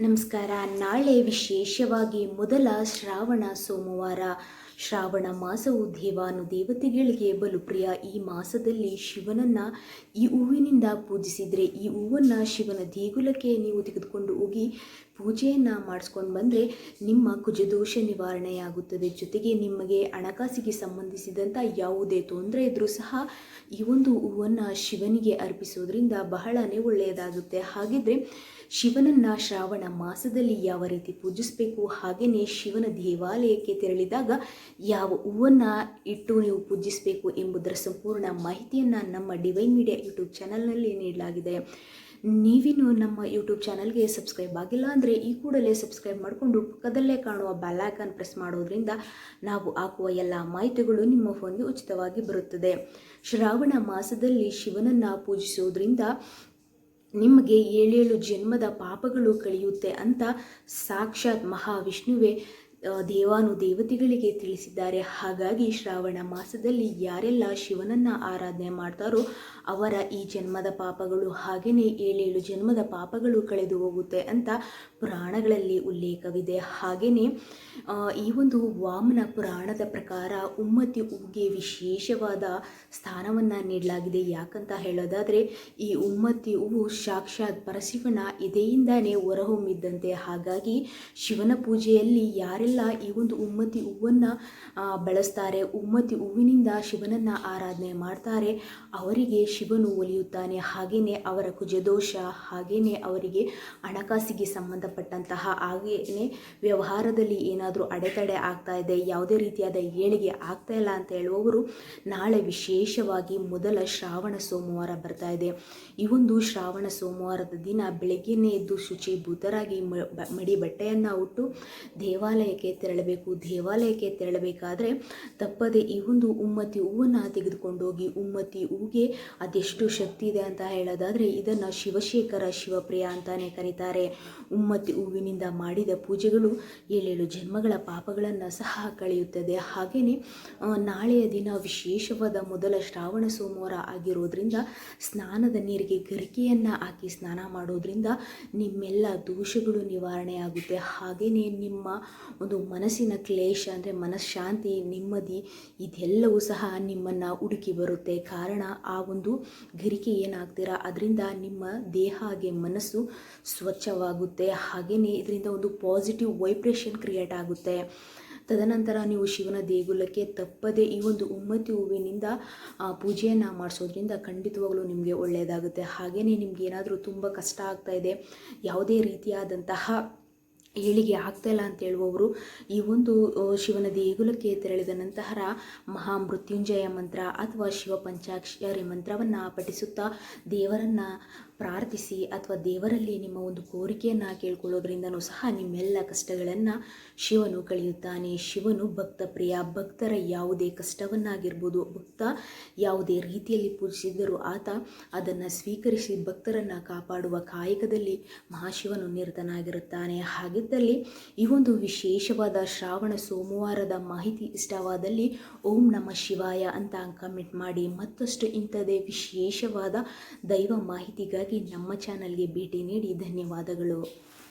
ನಮಸ್ಕಾರ. ನಾಳೆ ವಿಶೇಷವಾಗಿ ಮೊದಲ ಶ್ರಾವಣ ಸೋಮವಾರ. ಶ್ರಾವಣ ಮಾಸವು ದೇವಾನು ದೇವತೆಗಳಿಗೆ ಬಲು ಪ್ರಿಯ. ಈ ಮಾಸದಲ್ಲಿ ಶಿವನನ್ನ ಈ ಹೂವಿನಿಂದ ಪೂಜಿಸಿದರೆ ಈ ಹೂವನ್ನು ಶಿವನ ದೇಗುಲಕ್ಕೆ ನೀವು ತೆಗೆದುಕೊಂಡು ಹೋಗಿ ಪೂಜೆಯನ್ನು ಮಾಡಿಸ್ಕೊಂಡು ಬಂದರೆ ನಿಮ್ಮ ಕುಜದೋಷ ನಿವಾರಣೆಯಾಗುತ್ತದೆ. ಜೊತೆಗೆ ನಿಮಗೆ ಹಣಕಾಸಿಗೆ ಸಂಬಂಧಿಸಿದಂಥ ಯಾವುದೇ ತೊಂದರೆ ಇದ್ದರೂ ಸಹ ಈ ಒಂದು ಹೂವನ್ನು ಶಿವನಿಗೆ ಅರ್ಪಿಸೋದ್ರಿಂದ ಬಹಳನೇ ಒಳ್ಳೆಯದಾಗುತ್ತೆ. ಹಾಗಿದ್ರೆ ಶಿವನನ್ನ ಶ್ರಾವಣ ಮಾಸದಲ್ಲಿ ಯಾವ ರೀತಿ ಪೂಜಿಸಬೇಕು? ಹಾಗೆಯೇ ಶಿವನ ದೇವಾಲಯಕ್ಕೆ ತೆರಳಿದಾಗ ಯಾವ ಹೂವನ್ನು ಇಟ್ಟು ನೀವು ಪೂಜಿಸಬೇಕು ಎಂಬುದರ ಸಂಪೂರ್ಣ ಮಾಹಿತಿಯನ್ನು ನಮ್ಮ ಡಿವೈನ್ ಮೀಡಿಯಾ ಯೂಟ್ಯೂಬ್ ಚಾನಲ್ನಲ್ಲಿ ನೀಡಲಾಗಿದೆ. ನೀವಿನ್ನು ನಮ್ಮ ಯೂಟ್ಯೂಬ್ ಚಾನಲ್ಗೆ ಸಬ್ಸ್ಕ್ರೈಬ್ ಆಗಿಲ್ಲ ಅಂದರೆ ಈ ಕೂಡಲೇ ಸಬ್ಸ್ಕ್ರೈಬ್ ಮಾಡಿಕೊಂಡು ಪಕ್ಕದಲ್ಲೇ ಕಾಣುವ ಬೆಲ್ಲೈಕನ್ ಪ್ರೆಸ್ ಮಾಡೋದ್ರಿಂದ ನಾವು ಹಾಕುವ ಎಲ್ಲ ಮಾಹಿತಿಗಳು ನಿಮ್ಮ ಫೋನ್ಗೆ ಉಚಿತವಾಗಿ ಬರುತ್ತದೆ. ಶ್ರಾವಣ ಮಾಸದಲ್ಲಿ ಶಿವನನ್ನು ಪೂಜಿಸೋದ್ರಿಂದ ನಿಮಗೆ ಏಳೇಳು ಜನ್ಮದ ಪಾಪಗಳು ಕಳೆಯುತ್ತೆ ಅಂತ ಸಾಕ್ಷಾತ್ ಮಹಾವಿಷ್ಣುವೇ ದೇವಾನು ದೇವತೆಗಳಿಗೆ ತಿಳಿಸಿದ್ದಾರೆ. ಹಾಗಾಗಿ ಶ್ರಾವಣ ಮಾಸದಲ್ಲಿ ಯಾರೆಲ್ಲ ಶಿವನನ್ನ ಆರಾಧನೆ ಮಾಡ್ತಾರೋ ಅವರ ಈ ಜನ್ಮದ ಪಾಪಗಳು ಹಾಗೆಯೇ ಏಳೇಳು ಜನ್ಮದ ಪಾಪಗಳು ಕಳೆದು ಹೋಗುತ್ತೆ ಅಂತ ಪುರಾಣಗಳಲ್ಲಿ ಉಲ್ಲೇಖವಿದೆ. ಹಾಗೆಯೇ ಈ ಒಂದು ವಾಮನ ಪುರಾಣದ ಪ್ರಕಾರ ಉಮ್ಮತಿ ಹೂಗೆ ವಿಶೇಷವಾದ ಸ್ಥಾನವನ್ನು ನೀಡಲಾಗಿದೆ. ಯಾಕಂತ ಹೇಳೋದಾದರೆ, ಈ ಉಮ್ಮತಿ ಹೂವು ಸಾಕ್ಷಾತ್ ಪರಶಿವನ ಇದೆಯಿಂದನೇ ಹೊರಹೊಮ್ಮಿದ್ದಂತೆ. ಹಾಗಾಗಿ, ಶಿವನ ಪೂಜೆಯಲ್ಲಿ ಯಾರೆಲ್ಲ ಈ ಒಂದು ಉಮ್ಮತಿ ಹೂವನ್ನು ಬಳಸ್ತಾರೆ, ಉಮ್ಮತಿ ಹೂವಿನಿಂದ ಶಿವನನ್ನು ಆರಾಧನೆ ಮಾಡ್ತಾರೆ, ಅವರಿಗೆ ಶಿವನು ಒಲಿಯುತ್ತಾನೆ. ಹಾಗೆಯೇ ಅವರ ಕುಜದೋಷ ಹಾಗೆಯೇ ಅವರಿಗೆ ಹಣಕಾಸಿಗೆ ಸಂಬಂಧಪಟ್ಟಂತಹ ಹಾಗೆಯೇ ವ್ಯವಹಾರದಲ್ಲಿ ಏನಾದರೂ ಅಡೆತಡೆ ಆಗ್ತಾ ಇದೆ, ಯಾವುದೇ ರೀತಿಯಾದ ಏಳಿಗೆ ಆಗ್ತಾ ಇಲ್ಲ ಅಂತ ಹೇಳುವವರು ನಾಳೆ ವಿಶೇಷವಾಗಿ ಮೊದಲ ಶ್ರಾವಣ ಸೋಮವಾರ ಬರ್ತಾ ಇದೆ. ಈ ಒಂದು ಶ್ರಾವಣ ಸೋಮವಾರದ ದಿನ ಬೆಳಗ್ಗೆನೇ ಎದ್ದು ಶುಚಿಭೂತರಾಗಿ ಮಡಿ ಬಟ್ಟೆಯನ್ನು ಉಟ್ಟು ದೇವಾಲಯಕ್ಕೆ ತೆರಳಬೇಕು. ದೇವಾಲಯಕ್ಕೆ ತೆರಳಬೇಕಾದ್ರೆ ತಪ್ಪದೆ ಈ ಒಂದು ಉಮ್ಮತಿ ಹೂವನ್ನು ತೆಗೆದುಕೊಂಡೋಗಿ ಉಮ್ಮತಿ ಹೂಗೆ ಅದೆಷ್ಟು ಶಕ್ತಿ ಇದೆ ಅಂತ ಹೇಳೋದಾದರೆ ಇದನ್ನು ಶಿವಶೇಖರ ಶಿವಪ್ರಿಯ ಅಂತಲೇ ಕರೀತಾರೆ. ಉಮ್ಮತಿ ಹೂವಿನಿಂದ ಮಾಡಿದ ಪೂಜೆಗಳು ಏಳೇಳು ಜನ್ಮಗಳ ಪಾಪಗಳನ್ನು ಸಹ ಕಳೆಯುತ್ತದೆ. ಹಾಗೆಯೇ ನಾಳೆಯ ದಿನ ವಿಶೇಷವಾದ ಮೊದಲ ಶ್ರಾವಣ ಸೋಮವಾರ ಆಗಿರೋದ್ರಿಂದ ಸ್ನಾನದ ನೀರಿಗೆ ಗರಿಕೆಯನ್ನು ಹಾಕಿ ಸ್ನಾನ ಮಾಡೋದ್ರಿಂದ ನಿಮ್ಮೆಲ್ಲ ದೋಷಗಳು ನಿವಾರಣೆಯಾಗುತ್ತೆ ಹಾಗೆಯೇ ನಿಮ್ಮ ಒಂದು ಮನಸ್ಸಿನ ಕ್ಲೇಶ ಅಂದರೆ ಮನಃಶಾಂತಿ, ನೆಮ್ಮದಿ, ಇದೆಲ್ಲವೂ ಸಹ ನಿಮ್ಮನ್ನು ಹುಡುಕಿ ಬರುತ್ತೆ. ಕಾರಣ, ಆ ಒಂದು ಗರಿಕೆ ಏನಾಗ್ತೀರಾ? ಅದರಿಂದ ನಿಮ್ಮ ದೇಹ ಹಾಗೆ ಮನಸ್ಸು ಸ್ವಚ್ಛವಾಗುತ್ತೆ. ಹಾಗೆಯೇ ಇದರಿಂದ ಒಂದು ಪಾಸಿಟಿವ್ ವೈಬ್ರೇಷನ್ ಕ್ರಿಯೇಟ್ ಆಗುತ್ತೆ. ತದನಂತರ ನೀವು ಶಿವನ ದೇಗುಲಕ್ಕೆ ತಪ್ಪದೆ ಈ ಒಂದು ಉಮ್ಮತಿ ಹೂವಿನಿಂದ ಪೂಜೆಯನ್ನು ಮಾಡಿಸೋದ್ರಿಂದ ಖಂಡಿತವಾಗಲೂ ನಿಮಗೆ ಒಳ್ಳೆಯದಾಗುತ್ತೆ ಹಾಗೆಯೇ ನಿಮ್ಗೆ ಏನಾದರೂ ತುಂಬ ಕಷ್ಟ ಆಗ್ತಾ ಇದೆ, ಯಾವುದೇ ರೀತಿಯಾದಂತಹ ಏಳಿಗೆ ಇಲ್ಲ ಅಂತ ಹೇಳುವವರು, ಈ ಒಂದು ಶಿವನ ದೇಗುಲಕ್ಕೆ ತೆರಳಿದ ನಂತರ ಮಹಾಮೃತ್ಯುಂಜಯ ಮಂತ್ರ ಅಥವಾ ಶಿವ ಪಂಚಾಕ್ಷರಿ ಮಂತ್ರವನ್ನು ಪಠಿಸುತ್ತಾ ದೇವರನ್ನು ಪ್ರಾರ್ಥಿಸಿ ಅಥವಾ ದೇವರಲ್ಲಿ ನಿಮ್ಮ ಒಂದು ಕೋರಿಕೆಯನ್ನು ಕೇಳ್ಕೊಳ್ಳೋದ್ರಿಂದನೂ ಸಹ ನಿಮ್ಮೆಲ್ಲ ಕಷ್ಟಗಳನ್ನು ಶಿವನು ಕಳೆಯುತ್ತಾನೆ. ಶಿವನು ಭಕ್ತ ಪ್ರಿಯ, ಭಕ್ತರ ಯಾವುದೇ ಕಷ್ಟವನ್ನಾಗಿರ್ಬೋದು, ಭಕ್ತ ಯಾವುದೇ ರೀತಿಯಲ್ಲಿ ಪೂಜಿಸಿದರೂ ಆತ ಅದನ್ನು ಸ್ವೀಕರಿಸಿ ಭಕ್ತರನ್ನು ಕಾಪಾಡುವ ಕಾಯಕದಲ್ಲಿ ಮಹಾಶಿವನು ನಿರತನಾಗಿರುತ್ತಾನೆ. ಹಾಗಿದ್ದಲ್ಲಿ ಈ ಒಂದು ವಿಶೇಷವಾದ ಶ್ರಾವಣ ಸೋಮವಾರದ ಮಾಹಿತಿ ಇಷ್ಟವಾದಲ್ಲಿ ಓಂ ನಮ ಶಿವಾಯ ಅಂತ ಕಮೆಂಟ್ ಮಾಡಿ ಮತ್ತಷ್ಟು ಇಂಥದೇ ವಿಶೇಷವಾದ ದೈವ ಮಾಹಿತಿಗಾಗಿ ನಮ್ಮ ಚಾನಲ್ಗೆ ಭೇಟಿ ನೀಡಿ ಧನ್ಯವಾದಗಳು.